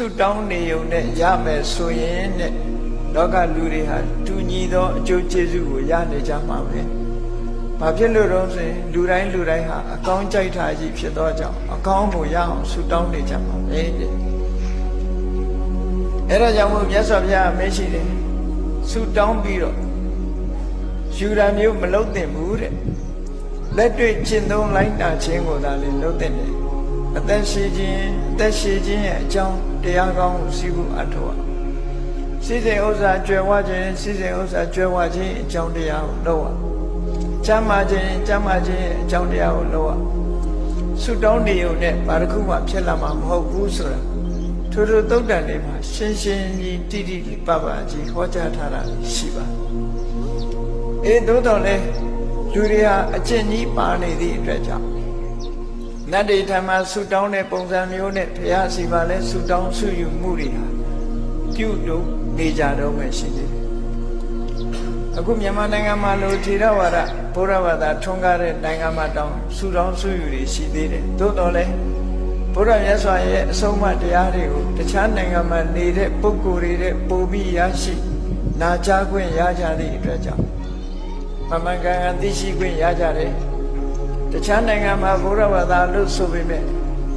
ဆုတောင်းနေုံနဲ့ရမယ်ဆိုရင်တဲ့လောကလူတွေဟာတူညီသောအကျိုးကျေးဇူးကိုရနေကြမှာပဲ။ဘာဖြစ်လို့တော့ဆိုရင်လူတိုင်းလူတိုင်းဟာအကောင်းကြိုက်တာကြီးဖြစ်သောကြောင့်အကောင်းကိုရအောင်ဆုတောင်းနေကြမှာပဲတဲ့။အဲ့ဒါကြောင့်မို့မြတ်စွာဘုရားအမေးရှိတယ်။ဆုတောင်းပြီးတော့ယူရာမျိုးမလုံးသင့်ဘူးတဲ့။လက်တွေ့ကျင့်သုံးလိုက်တာခြင်းကိုသာလေလုံးသင့်တယ်။ အသက်ရှိခြင်းအသက်ရှိခြင်းရဲ့အကြောင်းတရားကောင်းကိုစီးဖို့အထောက်အစီစဉ်ဥစ္စာကျွယ်ဝခြင်းစီစဉ်ဥစ္စာကျွယ်ဝခြင်းအကြောင်းတရားကိုလုပ်ရကျမ်းမာခြင်းကျမ်းမာခြင်းအကြောင်းတရားကိုလုပ်ရဆုတောင်းနေုံနဲ့ဘာတစ်ခုမှဖြစ်လာမှာမဟုတ်ဘူးဆိုတာထိုထိုသုတ်တန်တွေမှာရှင်းရှင်းကြီးတိတိပပကြီးဟောကြားထားတာရှိပါအေးသို့တော်လဲလူတွေဟာအကျင့်ကြီးပါနေသည့်အတွက်ကြောင့် နတ်တွေထံမှာဆုတောင်းတဲ့ပုံစံမျိုးနဲ့ဘုရားစီပါလဲဆုတောင်းဆုယူမှုတွေဟာပြုလို့နေကြတော့မှရှိသေးတယ်အခုမြန်မာနိုင်ငံမှာလို့ထေရဝါဒဘုရားဘာသာထွန်းကားတဲ့နိုင်ငံမှာတောင်းဆုတောင်းဆုယူတွေရှိသေးတယ်သို့တော်လဲဘုရားမြတ်စွာရဲ့အဆုံးအမတရားတွေကိုတခြားနိုင်ငံမှာနေတဲ့ပုဂ္ဂိုလ်တွေတဲ့ပုံပြီးရရှိနာကြားခွင့်ရကြသည့်အတွက်ကြောင့်မမှန်ကန်ကန်သိရှိခွင့်ရကြတယ် တခြားနိုင်ငံမှာဘုရားဘာသာလို့ဆိုပေမဲ့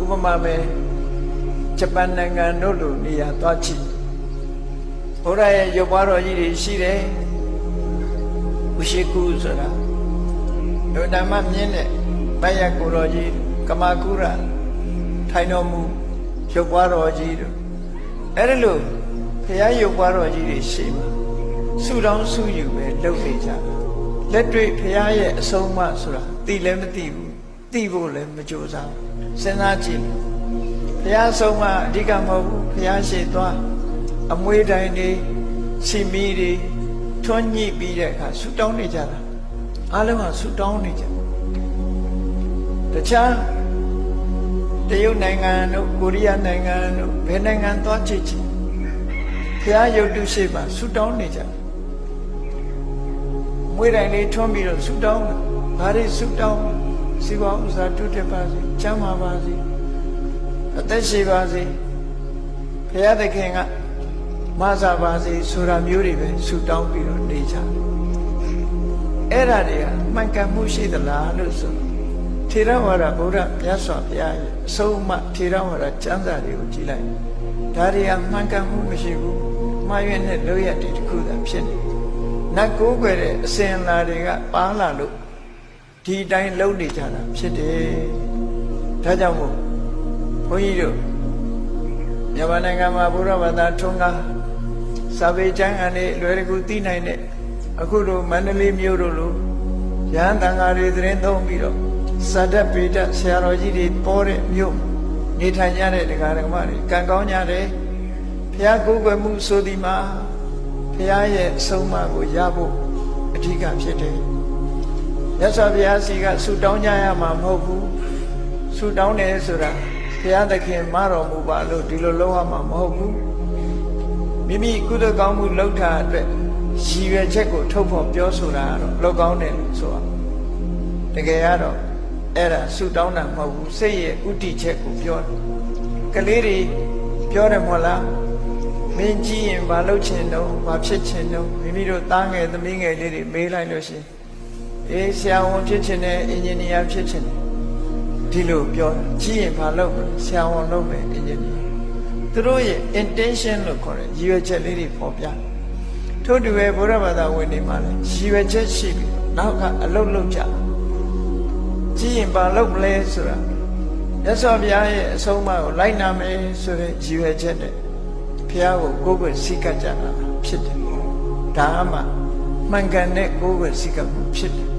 ဥပမာပဲဂျပန်နိုင်ငံတို့လိုနေရာသွားကြည့်ဘုရားရဲ့ရုပ်ပွားတော်ကြီးတွေရှိတယ်ဥရှိကုဆိုတာဒုဓမ္မမြင့်တဲ့မယကိုတော်ကြီးကမာကုရထိုင်တော်မူရုပ်ပွားတော်ကြီးတို့အဲ့ဒါလို့ဘုရားရုပ်ပွားတော်ကြီးတွေရှိမှာဆုတောင်းဆုယူပဲလုပ်နေကြတာ လက်တွေ့ဘုရားရဲ့အဆုံးအမဆိုတာသိလည်းမသိဘူးသိဖို့လည်းမကြိုးစားစဉ်းစားကြည့်ဘုရားဆုံးမအဓိကမဟုတ်ဘူးဘုရားရှိသွားအမွေတိုင်းတွေစီမီတွေထွန်းညှိပြီးတဲ့အခါဆူတောင်းနေကြတာအားလုံးကဆူတောင်းနေကြတခြားတရုတ်နိုင်ငံတို့ကိုရီးယားနိုင်ငံတို့ဘယ်နိုင်ငံသွားကြည့်ကြည့်ဘုရားယုတ်တုရှိပါဆူတောင်းနေကြ မွေတိုင်းလေးထွန်းပြီးတော့ဆူတောင်းတာဘာတွေဆူတောင်းစီဝါဥစ္စာတုတက်ပါစေကျမ်းမာပါစေအသက်ရှိပါစေဘုရားသခင်ကမဆာပါစေဆိုတာမျိုးတွေပဲဆူတောင်းပြီးတော့နေကြတယ်အဲ့ဒါတွေကမှန်ကန်မှုရှိသလားလို့ဆိုထေရဝါဒဗုဒ္ဓမြတ်စွာဘုရားရဲ့အဆုံးအမထေရဝါဒကျမ်းစာတွေကိုကြည်လိုက်ဒါတွေကမှန်ကန်မှုမရှိဘူးမှားရွံ့တဲ့လောရတည်တစ်ခုသာဖြစ်နေ နတ်ကိုးကွယ်တဲ့အစဉ်အလာတွေကပါလာလို့ဒီအတိုင်းလုံနေကြတာဖြစ်တယ်ဒါကြောင့်မို့ဘုန်းကြီးတို့မြန်မာနိုင်ငံမှာဘုရားဘာသာထွန်းကားစာပေကျမ်းအနေလွယ်တကူသိနိုင်တဲ့အခုလိုမန္တလေးမြို့တို့လိုရဟန်းတန်ဃာတွေသတင်းသုံးပြီးတော့စာတတ်ပေတတ်ဆရာတော်ကြီးတွေပေါ်တဲ့မြို့နေထိုင်ကြတဲ့ဒကာဒကမတွေကံကောင်းကြတယ်ဘုရားကိုယ်ွယ်မှုဆိုဒီမှာဘု ရားရဲ့အဆုံးအမကိုရဖို့အဓိကဖြစ်တယ်မြတ်စွာဘုရားစီကဆူတောင်းကြရမှာမဟုတ်ဘူးဆူတောင်းတယ်ဆိုတာဘုရားသခင်မတော်မူပါလို့ဒီလိုလုပ်ရမှာမဟုတ်ဘူးမိမိကုသိုလ်ကောင်းမှုလုပ်တာအတွက်ရည်ရွယ်ချက်ကိုထုတ်ဖော်ပြောဆိုတာကတော့လောက်ကောင်းတယ်လို့ဆိုရတကယ်ကတော့အဲ့ဒါဆူတောင်းတာမဟုတ်ဘူးစိတ်ရဲ့ဥတီချက်ကိုပြောတယ်ကလေးတွေပြောတယ်မဟုတ်လား မင်းကြည့်ရင်ဘာလုပ်ချင်တော့ဘာဖြစ်ချင်တော့မိမိတို့သားငယ်သမီးငယ်လေးတွေမေးလိုက်လို့ရှိရင်အေးဆရာဝန်ဖြစ်ချင်တယ်အင်ဂျင်နီယာဖြစ်ချင်တယ်ဒီလိုပြောကြည့်ရင်ဘာလုပ်မလဲဆရာဝန်လုပ်မယ်အင်ဂျင်နီယာသူတို့ရဲ့ intention လို့ခေါ်တယ်ရည်ရွယ်ချက်လေးတွေပေါ်ပြထို့တူပဲဘုရားဘာသာဝင်တွေမှာလည်းရည်ရွယ်ချက်ရှိပြီးနောက်ကအလုပ်လုပ်ကြကြည့်ရင်ဘာလုပ်မလဲဆိုတာမြတ်စွာဘုရားရဲ့အဆုံးအမကိုလိုက်နာမယ်ဆိုတဲ့ရည်ရွယ်ချက်နဲ့ ဘုရားကိုကိုယ်ကိုယ်စိတ်ကကြတာဖြစ်တယ်ဒါမှမှန်ကန်တဲ့ကိုယ်ကိုယ်စိတ်ကမှုဖြစ်တယ်